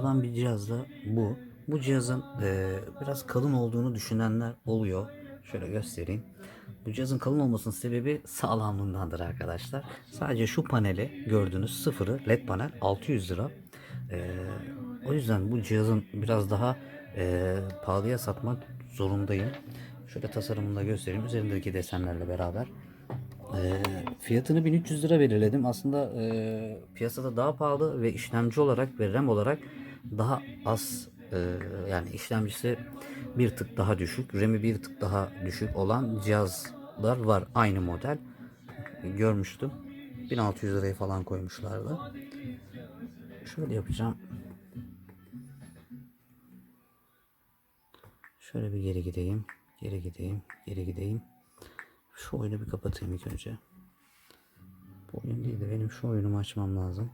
olan bir cihaz da bu. Bu cihazın e, biraz kalın olduğunu düşünenler oluyor. Şöyle göstereyim. Bu cihazın kalın olmasının sebebi sağlamlığındandır arkadaşlar. Sadece şu paneli gördüğünüz sıfırı led panel 600 lira. E, o yüzden bu cihazın biraz daha e, pahalıya satmak zorundayım. Şöyle tasarımını da göstereyim. Üzerindeki desenlerle beraber. E, fiyatını 1300 lira belirledim. Aslında e, piyasada daha pahalı ve işlemci olarak ve RAM olarak daha az e, yani işlemcisi bir tık daha düşük, RAM'i bir tık daha düşük olan cihazlar var aynı model. Görmüştüm. 1600 liraya falan koymuşlardı. Şöyle yapacağım. Şöyle bir geri gideyim. Geri gideyim. Geri gideyim. Şu oyunu bir kapatayım ilk önce. Bu oyun değil de benim şu oyunumu açmam lazım.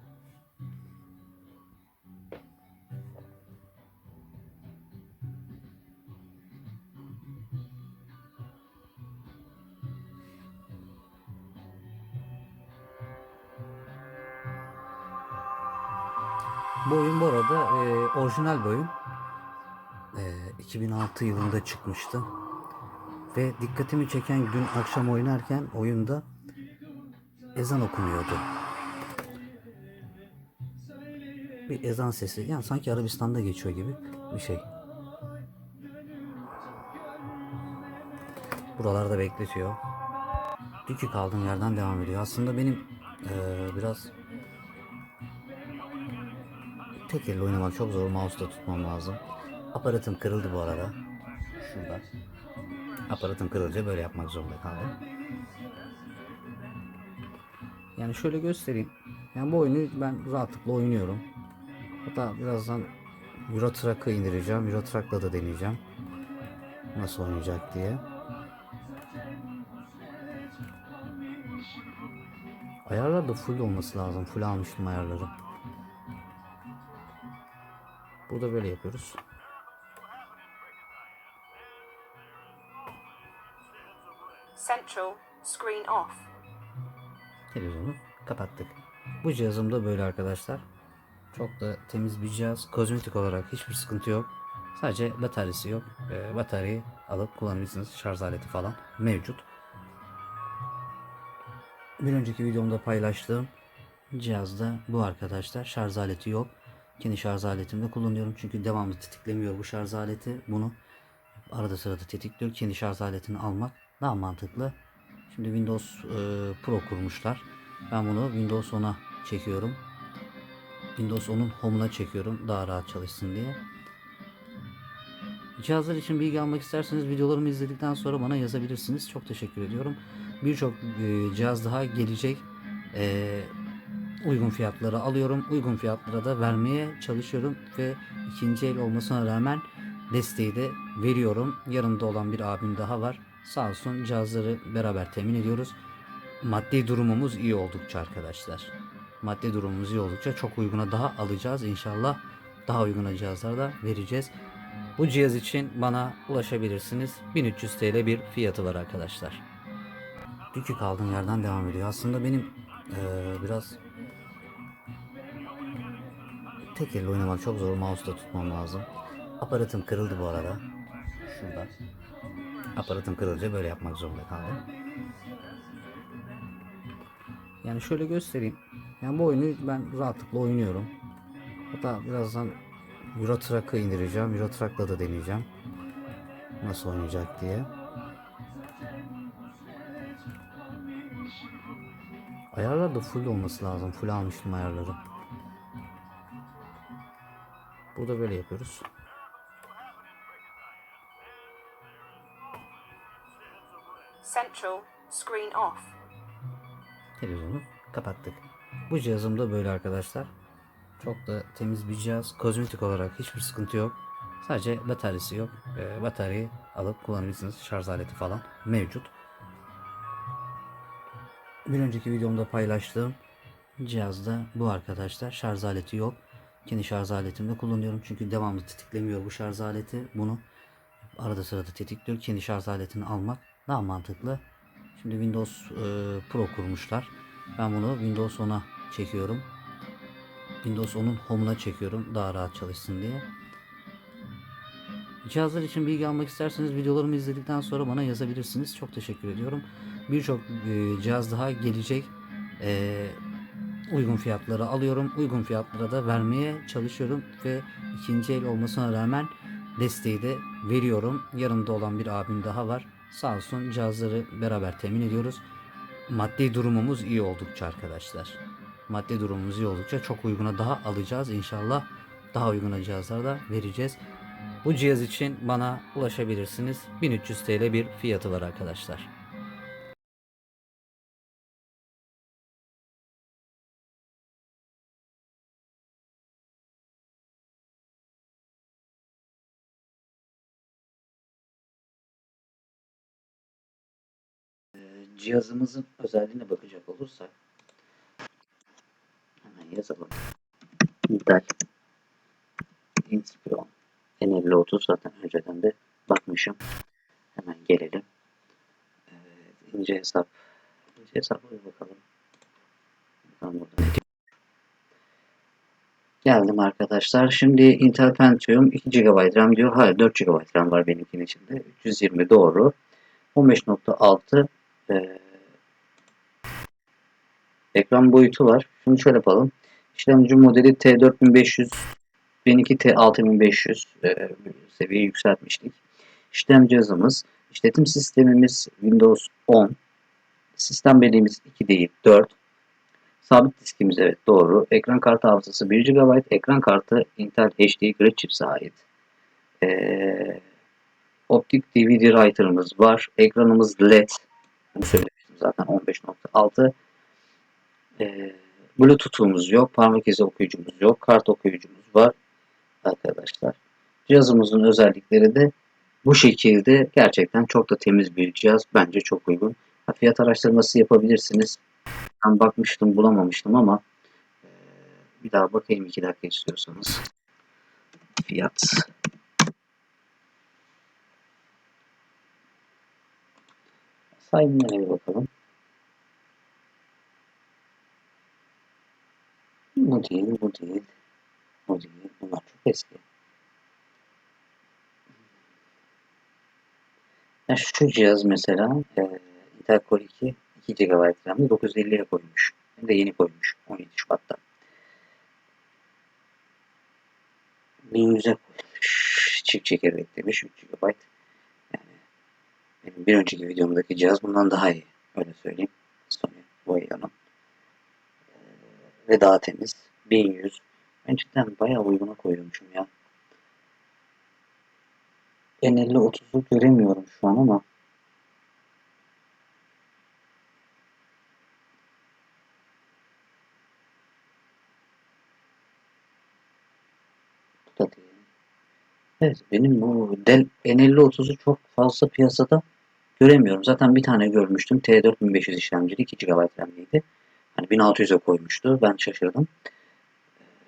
Bu oyun bu arada e, orijinal bir oyun. E, 2006 yılında çıkmıştı. Ve dikkatimi çeken dün akşam oynarken oyunda ezan okunuyordu. Bir ezan sesi. Yani sanki Arabistan'da geçiyor gibi bir şey. Buralarda bekletiyor. Dükü kaldığım yerden devam ediyor. Aslında benim eee, biraz tek elle oynamak çok zor. Mouse'da tutmam lazım. Aparatım kırıldı bu arada. Şurada. Aparatım kırılınca böyle yapmak zorunda kaldım. Yani şöyle göstereyim. Yani bu oyunu ben rahatlıkla oynuyorum. Hatta birazdan Euro indireceğim. Euro da deneyeceğim. Nasıl oynayacak diye. Ayarlar da full olması lazım. Full almıştım ayarları. Burada böyle yapıyoruz. Central, screen off. Televizyonu kapattık. Bu cihazım da böyle arkadaşlar. Çok da temiz bir cihaz. Kozmetik olarak hiçbir sıkıntı yok. Sadece bataryası yok. Ee, bataryayı alıp kullanabilirsiniz. Şarj aleti falan mevcut. Bir önceki videomda paylaştığım cihazda bu arkadaşlar. Şarj aleti yok. Kendi şarj aletimi de kullanıyorum. Çünkü devamlı tetiklemiyor bu şarj aleti. Bunu arada sırada tetikliyor. Kendi şarj aletini almak daha mantıklı. Şimdi Windows e, Pro kurmuşlar. Ben bunu Windows 10'a çekiyorum. Windows 10'un Home'una çekiyorum daha rahat çalışsın diye. Cihazlar için bilgi almak isterseniz videolarımı izledikten sonra bana yazabilirsiniz. Çok teşekkür ediyorum. Birçok e, cihaz daha gelecek. E, uygun fiyatlara alıyorum. Uygun fiyatlara da vermeye çalışıyorum ve ikinci el olmasına rağmen desteği de veriyorum. Yanımda olan bir abim daha var. Sağ olsun cihazları beraber temin ediyoruz. Maddi durumumuz iyi oldukça arkadaşlar. Maddi durumumuz iyi oldukça çok uyguna daha alacağız inşallah. Daha uyguna cihazlar da vereceğiz. Bu cihaz için bana ulaşabilirsiniz. 1300 TL bir fiyatı var arkadaşlar. Dükü kaldığım yerden devam ediyor. Aslında benim eee, biraz tek elle oynamak çok zor. Mouse'da tutmam lazım. Aparatım kırıldı bu arada. Şurada. Aparatım kırılınca böyle yapmak zorunda kaldım. Yani şöyle göstereyim. Yani bu oyunu ben rahatlıkla oynuyorum. Hatta birazdan Euro Truck'ı indireceğim. Euro Truck'la da deneyeceğim. Nasıl oynayacak diye. Ayarlar da full olması lazım. Full almıştım ayarları. Burada böyle yapıyoruz. Central, screen off. Televizyonu kapattık. Bu cihazım da böyle arkadaşlar. Çok da temiz bir cihaz. Kozmetik olarak hiçbir sıkıntı yok. Sadece bataryası yok. Ee, bataryayı alıp kullanabilirsiniz. Şarj aleti falan mevcut. Bir önceki videomda paylaştığım cihazda bu arkadaşlar. Şarj aleti yok. Kendi şarj aletimi de kullanıyorum. Çünkü devamlı tetiklemiyor bu şarj aleti. Bunu arada sırada tetikliyor. Kendi şarj aletini almak daha mantıklı. Şimdi Windows e, Pro kurmuşlar. Ben bunu Windows 10'a çekiyorum. Windows 10'un home'una çekiyorum daha rahat çalışsın diye. Cihazlar için bilgi almak isterseniz videolarımı izledikten sonra bana yazabilirsiniz. Çok teşekkür ediyorum. Birçok e, cihaz daha gelecek. E, uygun fiyatlara alıyorum. Uygun fiyatlara da vermeye çalışıyorum ve ikinci el olmasına rağmen desteği de veriyorum. Yanımda olan bir abim daha var. Sağ olsun cihazları beraber temin ediyoruz. Maddi durumumuz iyi oldukça arkadaşlar. Maddi durumumuz iyi oldukça çok uyguna daha alacağız inşallah. Daha uyguna cihazlar da vereceğiz. Bu cihaz için bana ulaşabilirsiniz. 1300 TL bir fiyatı var arkadaşlar. Cihazımızın özelliğine bakacak olursak hemen yazalım. Intel Inspiron N5030 zaten önceden de bakmışım. Hemen gelelim. Evet, ince hesap. İnce hesapla bir bakalım. Bakalım burada ne diyor. Geldim arkadaşlar. Şimdi Intel Pentium 2 GB RAM diyor. Hayır 4 GB RAM var benimkinin içinde. 320 doğru. 15.6 ee, ekran boyutu var. Şunu şöyle yapalım. İşlemci modeli T4500 benimki T6500 e, seviye yükseltmiştik. İşlem cihazımız, işletim sistemimiz Windows 10. Sistem belleğimiz 2 değil 4. Sabit diskimiz evet doğru. Ekran kartı hafızası 1 GB. Ekran kartı Intel HD Graphics'e ait. Ee, optik DVD writer'ımız var. Ekranımız LED. Söylemiştim zaten 15.6. Ee, Bluetooth'umuz yok. Parmak izi okuyucumuz yok. Kart okuyucumuz var. Arkadaşlar. Cihazımızın özellikleri de bu şekilde gerçekten çok da temiz bir cihaz. Bence çok uygun. Fiyat araştırması yapabilirsiniz. Ben bakmıştım bulamamıştım ama e, bir daha bakayım iki dakika istiyorsanız. Fiyat. Sahibine bir bakalım. Bu değil, bu değil. Bu değil. Bunlar çok eski. Ya şu cihaz mesela e, Intel Core 2 2 GB RAM'ı 950'ye koymuş. Hem de yeni koymuş 17 Şubat'ta. 1100'e koymuş. Çift çekirdek demiş 3 GB. Bir önceki videomdaki cihaz bundan daha iyi. Öyle söyleyeyim. Sony Vaio'nun. Ee, ve daha temiz. 1100. Ben cidden bayağı uyguna koyuyormuşum ya. N50-30'u göremiyorum şu an ama. Evet benim bu Dell N50-30'u çok fazla piyasada göremiyorum. Zaten bir tane görmüştüm. T4500 işlemcili 2 GB RAM'liydi. Hani 1600'e koymuştu. Ben şaşırdım.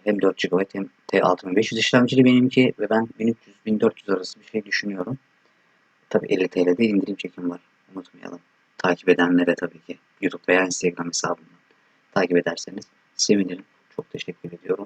Hem 4 GB hem T6500 işlemcili benimki ve ben 1300-1400 arası bir şey düşünüyorum. Tabi 50 TL'de indirim çekim var. Unutmayalım. Takip edenlere tabii ki YouTube veya Instagram hesabımdan takip ederseniz sevinirim. Çok teşekkür ediyorum.